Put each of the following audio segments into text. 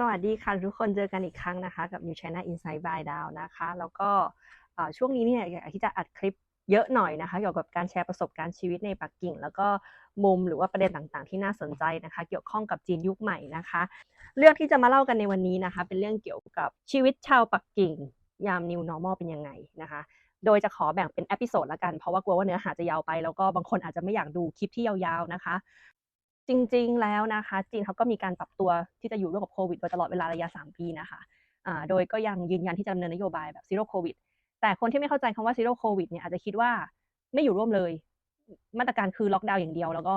สวัสดีค่ะทุกคนเจอกันอีกครั้งนะคะ กับ New China Inside by Dow นะคะ แล้วก็ช่วงนี้เนี่ยอยากที่จะอัดคลิปเยอะหน่อยนะคะเกี่ยวกับการแชร์ประสบการณ์ชีวิตในปักกิ่ง แล้วก็มุมหรือว่าประเด็นต่างๆ ที่น่าสนใจนะคะ เกี่ยวข้องกับจีนยุคใหม่นะคะ เรื่องที่จะมาเล่ากันในวันนี้นะคะ เป็นเรื่องเกี่ยวกับชีวิตชาวปักกิ่ง ยาม New Normal เป็นยังไงนะคะโดยจะขอแบ่งเป็นเอพิโซดละกัน เพราะว่ากลัวว่าเนื้อหาจะยาวไป แล้วก็บางคนอาจจะไม่อยากดูคลิปที่ยาวๆนะคะ จริง ๆ แล้วนะคะ จีนเขาก็มีการปรับตัวที่จะอยู่ร่วมกับโควิดโดยตลอดเวลาระยะ 3 ปีนะคะโดยก็ยังยืนยันที่จะดำเนินนโยบายแบบ zero covid แต่คนที่ไม่เข้าใจคำว่า zero covid เนี่ยอาจจะคิดว่าไม่อยู่ร่วมเลย มาตรการคือล็อกดาวน์อย่างเดียว แล้วก็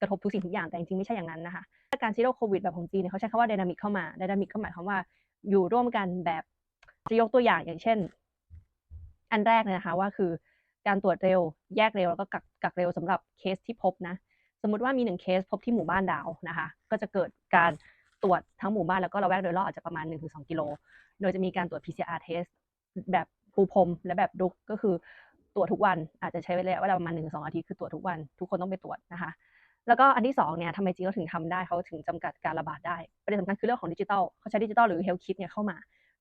กระทบทุกสิ่งทุกอย่างแต่จริงๆไม่ใช่อย่างนั้นนะคะมาตรการ zero covid แบบของจีนเขาใช้คำว่า dynamic เข้ามา dynamic ก็หมายความว่าอยู่ร่วมกันแบบจะยกตัวอย่างอย่างเช่น อันแรกเลยนะคะว่าคือการตรวจเร็วแยกเร็วแล้วก็กักกักเร็วสำหรับเคสที่พบนะ สมมติว่ามีหนึ่งเคสพบที่หมู่บ้านดาวนะคะ ก็จะเกิดการตรวจทั้งหมู่บ้านแล้วก็ระแวกโดยรอบอาจจะประมาณ 1-2 กิโล โดยจะมีการตรวจ PCR test แบบปูพรมและแบบดุกก็คือตรวจทุกวันอาจจะใช้เวลาเวลาประมาณ1-2องอาทิตย์คือตรวจทุกวันทุกคนต้องไปตรวจนะคะ แล้วก็อันที่2เนี่ยทำไมจีนเขาถึงทำได้เขาถึงจำกัดการระบาดได้ประเด็นสำคัญคือเรื่องของดิจิทัลเขาใช้ดิจิทัลหรือ health kit เนี่ยเข้ามา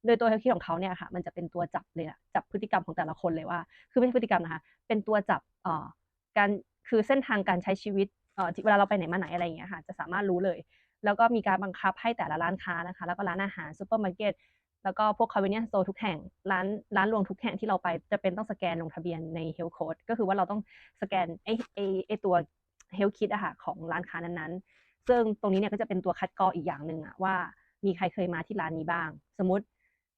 โดยตัว health kit ของเขาเนี่ยค่ะมันจะเป็นตัวจับเลยจับพฤติกรรมของแต่ละคนเลยว่า คือไม่ใช่พฤติกรรมนะคะเป็นตัวจับเอ่อการคือเส้นทางการใช้ชีวิต เวลาเราไปไหนมาไหนอะไรอย่างเงี้ยค่ะจะสามารถรู้เลย แล้วก็มีการบังคับให้แต่ละร้านค้านะคะ แล้วก็ร้านอาหารซูเปอร์มาร์เก็ตแล้วก็พวก convenience store ทุกแห่งร้านร้านรวงทุกแห่งที่เราไปจะเป็นต้องสแกนลงทะเบียนใน health code ก็คือว่าเราต้องสแกนไอไอไอตัว health kit อะค่ะของร้านค้านั้นๆ ซึ่งตรงนี้เนี่ยก็จะเป็นตัวคัดกรองอีกอย่างหนึ่งอะว่ามีใครเคยมาที่ร้านนี้บ้าง สมมติ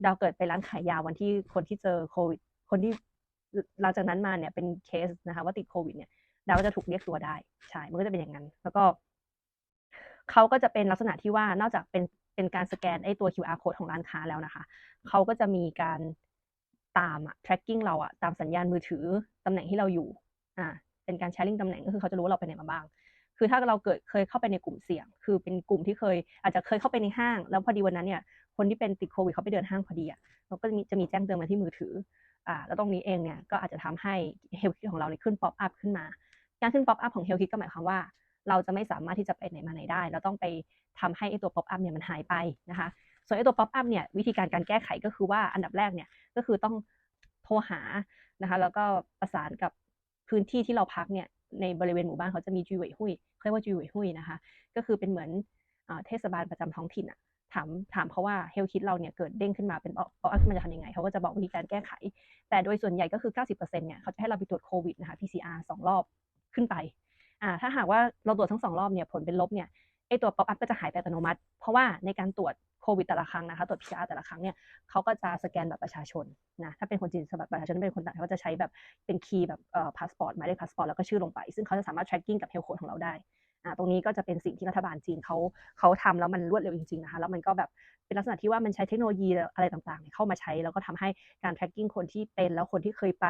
เราเกิดไปร้านขายยาวันที่คนที่เจอโควิดคนที่หลังจากนั้นมาเนี่ยเป็นเคสนะคะว่าติดโควิดเนี่ย เราก็จะถูกเรียกตัวได้ใช่มันก็จะเป็นอย่างนั้น แล้วก็เขาก็จะเป็นลักษณะที่ว่านอกจากเป็นเป็นการสแกนไอ้ตัว QR code ของร้านค้าแล้วนะคะเขาก็จะมีการตามอะ tracking เราอะตามสัญญาณมือถือตำแหน่งที่เราอยู่อ่าเป็นการ sharing ตำแหน่งก็คือเขาจะรู้ว่าเราไปไหนมาบ้าง คือถ้าเราเกิดเคยเข้าไปในกลุ่มเสี่ยง คือเป็นกลุ่มที่เคย อาจจะเคยเข้าไปในห้าง แล้วพอดีวันนั้นเนี่ย คนที่เป็นติดโควิดเขาไปเดินห้างพอดีอะเราก็จะมีจะมีแจ้งเตือนมาที่มือถืออ่าแล้วตรงนี้เองเนี่ยก็อาจจะทำให้ health ของเราเนี่ยขึ้น pop up ขึ้นมา การขึ้น pop up ของ health kit ก็หมายความว่า เราจะไม่สามารถที่จะไปไหนมาไหนได้ เราต้องไปทำให้ไอ้ตัว pop up เนี่ยมันหายไปนะคะ ส่วนไอ้ตัว pop up เนี่ยวิธีการการแก้ไขก็คือว่าอันดับแรกเนี่ยก็คือต้องโทรหานะคะแล้วก็ประสานกับพื้นที่ที่เราพักเนี่ยในบริเวณหมู่บ้านเขาจะมีจีเวยหุยเรียกว่าจีเวยหุยนะคะ ก็คือเป็นเหมือนเทศบาลประจำท้องถิ่นอะถามถามเขาว่าเฮลคิดเราเนี่ยเกิดเด้งขึ้นมาเป็นป๊อปอัพมันจะทำยังไง เขาก็จะบอกวิธีการแก้ไข แต่โดยส่วนใหญ่ก็คือ 90%เนี่ยเขาจะให้เราไปตรวจโควิดนะคะ PCR สองรอบ ขึ้นไปอ่าถ้าหากว่าเราตรวจทั้งสองรอบเนี่ยผลเป็นลบเนี่ยไอตัวป๊อปอัพก็จะหายไปอัตโนมัติ เพราะว่าในการตรวจโควิดแต่ละครั้งนะคะตรวจ PCR แต่ละครั้งเนี่ยเขาก็จะสแกนแบบประชาชนนะถ้าเป็นคนจีนบัตรประชาชนเป็นคนต่างเขาจะใช้แบบเป็นคีย์แบบเอ่อพาสปอร์ตหมายเลขพาสปอร์ตแล้วก็ชื่อลงไป ซึ่งเขาจะสามารถ tracking กับเฮลโคดของเราได้อ่าตรงนี้ก็จะเป็นสิ่งที่รัฐบาลจีนเขาเขาทำแล้วมันรวดเร็วจริงๆนะคะแล้วมันก็แบบเป็นลักษณะที่ว่ามันใช้เทคโนโลยีอะไรต่างๆ เข้ามาใช้ แล้วก็ทำให้การ tracking คนที่เป็นแล้วคนที่เคยไป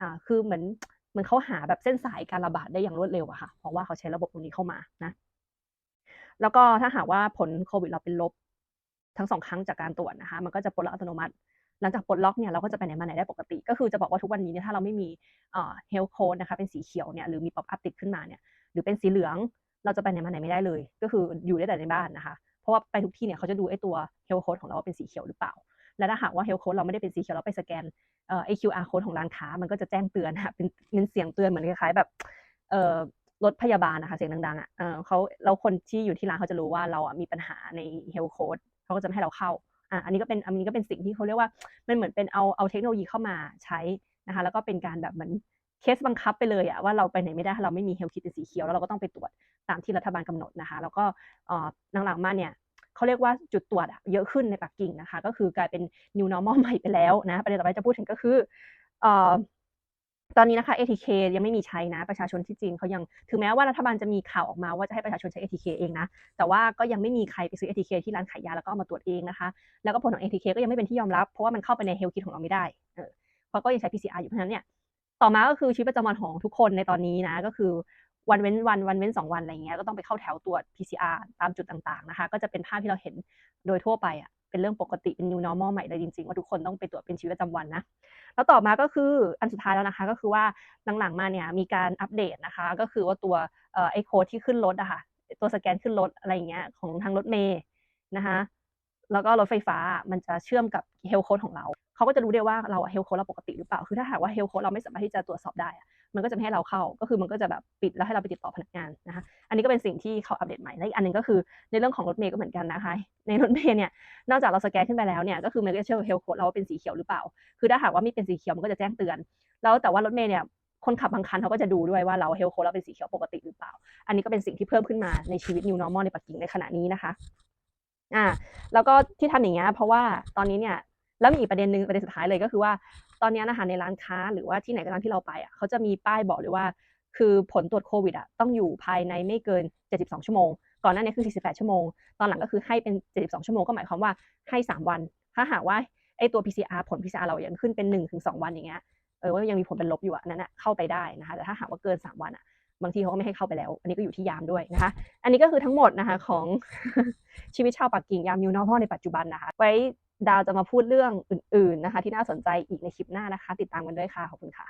อ่าคือเหมือน มือนเขาหาแบบเส้นสายการระบาดได้อย่างรวดเร็วอะค่ะ เพราะว่าเขาใช้ระบบตรงนี้เข้ามานะ แล้วก็ถ้าหากว่าผลโควิดเราเป็นลบทั้งสองครั้งจากการตรวจนะคะ มันก็จะปลดล็อกอัตโนมัติ หลังจากปลดล็อกเนี่ยเราก็จะไปไหนมาไหนได้ปกติ ก็คือจะบอกว่าทุกวันนี้เนี่ยถ้าเราไม่มีเอ่อ health code นะคะเป็นสีเขียวเนี่ยหรือมี pop up ติดขึ้นมาเนี่ยหรือเป็นสีเหลืองเราจะไปไหนมาไหนไม่ได้เลย ก็คืออยู่ได้แต่ในบ้านนะคะ เพราะว่าไปทุกที่เนี่ยเขาจะดูไอ้ตัว health code ของเราว่าเป็นสีเขียวหรือเปล่า และถ้าหากว่า health code เราไม่ได้เป็นสีเขียวเราไปสแกนเอ่อไอ้ QR code ของร้านค้า มันก็จะแจ้งเตือนค่ะเป็นเป็นเสียงเตือนเหมือนคล้ายๆแบบเอ่อรถพยาบาลนะคะเสียงดังๆอะเออเขาแล้วคนที่อยู่ที่ร้านเขาจะรู้ว่าเราอะมีปัญหาใน health code เขาก็จะไม่ให้เราเข้าอะอันนี้ก็เป็นอันนี้ก็เป็นสิ่งที่เขาเรียกว่ามันเหมือนเป็นเอาเอาเทคโนโลยีเข้ามาใช้นะคะ แล้วก็เป็นการแบบเหมือนเคสบังคับไปเลยอะว่าเราไปไหนไม่ได้เราไม่มีเฮลคิดเป็นสีเขียวแล้วเราก็ต้องไปตรวจตามที่รัฐบาลกำหนดนะคะ แล้วก็เอ่อหลังๆมาเนี่ย เขาเรียกว่าจุดตรวจอะเยอะขึ้นในปักกิ่งนะคะ ก็คือกลายเป็น new normal ใหม่ไปแล้วนะประเด็นต่อไปจะพูดถึงก็คือตอนนี้นะคะ ATK ยังไม่มีใช้นะ ประชาชนที่จีนเขายังถึงแม้ว่ารัฐบาลจะมีข่าวออกมาว่าจะให้ประชาชนใช้ ATK เองนะ แต่ว่าก็ยังไม่มีใครไปซื้อ ATK ที่ร้านขายยาแล้วก็เอามาตรวจเองนะคะ แล้วก็ผลของ ATK ก็ยังไม่เป็นที่ยอมรับ เพราะว่ามันเข้าไปในเฮลคิทของเราไม่ได้เออเพราะก็ยังใช้ PCR อยู่เพราะฉะนั้นเนี่ยต่อมาก็คือชีวิตประจำวันของทุกคนในตอนนี้นะ ก็คือ วันเว้นวันวันเว้นสองวันอะไรเงี้ยก็ต้องไปเข้าแถวตรวจ PCR ตามจุดต่างๆนะคะก็จะเป็นภาพที่เราเห็นโดยทั่วไปอะเป็นเรื่องปกติเป็น new normal ใหม่เลยจริงๆ ว่าทุกคนต้องไปตรวจเป็นชีวิตประจำวันนะ แล้วต่อมาก็คืออันสุดท้ายแล้วนะคะ ก็คือว่าหลังๆมาเนี่ยมีการอัปเดตนะคะ ก็คือว่าตัวเอ่อไอโค้ดที่ขึ้นรถอะค่ะตัวสแกนขึ้นรถอะไรอย่างเงี้ยของทางรถเมย์นะคะ แล้วก็รถไฟฟ้ามันจะเชื่อมกับเฮลโค้ดของเรา เขาก็จะรู้ได้ว่าเราเฮลโค้ดเราปกติหรือเปล่า คือถ้าหากว่าเฮลโค้ดเราไม่สามารถที่จะตรวจสอบได้ มันก็จะไม่ให้เราเข้า ก็คือมันก็จะแบบปิดแล้วให้เราไปติดต่อพนักงานนะคะ อันนี้ก็เป็นสิ่งที่เขาอัปเดตใหม่ และอีกอันหนึงก็คือในเรื่องของรถเมล์ก็เหมือนกันนะคะ ในรถเมล์เนี่ย นอกจากเราสแกนขึ้นไปแล้วเนี่ย ก็คือมันก็จะเชื่อมเฮลโค้ดเราว่าเป็นสีเขียวหรือเปล่า คือถ้าหากว่าไม่เป็นสีเขียวมันก็จะแจ้งเตือน แล้วแต่ว่ารถเมล์เนี่ยคนขับบางคันเขาก็จะดูด้วยว่าเราเฮลโค้ดเราเป็นสีเขียวปกติหรือเปล่า อันนี้ก็เป็นสิ่งที่เพิ่มขึ้นมาในชีวิต New Normal ในปักกิ่งในขณะนี้นะคะ อ่าแล้วก็ที่ทำอย่างเงี้ยเพราะว่าตอนนี้เนี่ยแล้วมีอีกประเด็นหนึ่งประเด็นสุดท้ายเลยก็คือว่า ตอนนี้นะคะในร้านค้าหรือว่าที่ไหนก็ตามที่เราไปอะเขาจะมีป้ายบอกเลยว่า คือผลตรวจโควิดอะต้องอยู่ภายในไม่เกิน 72 ชั่วโมง ก่อนหน้านี้คือ 48 ชั่วโมง ตอนหลังก็คือให้เป็น 72 ชั่วโมงก็หมายความว่าให้ 3 วัน ถ้าหากว่าไอตัว PCR ผล PCR เรายังขึ้นเป็น1-2วันอย่างเงี้ยเออว่ายังมีผลเป็นลบอยู่อะอันนั้นอะเข้าไปได้นะคะแต่ถ้าหากว่าเกิน 3 วันอะ บางทีเขาก็ไม่ให้เข้าไปแล้ว อันนี้ก็อยู่ที่ยามด้วยนะคะ อันนี้ก็คือทั้งหมดนะคะของชีวิตชาวปักกิ่งยาม New Normal ในปัจจุบันนะคะ ไว้ดาวจะมาพูดเรื่องอื่น ๆนะคะ ที่น่าสนใจอีกในคลิปหน้านะคะ ติดตามกันด้วยค่ะ ขอบคุณค่ะ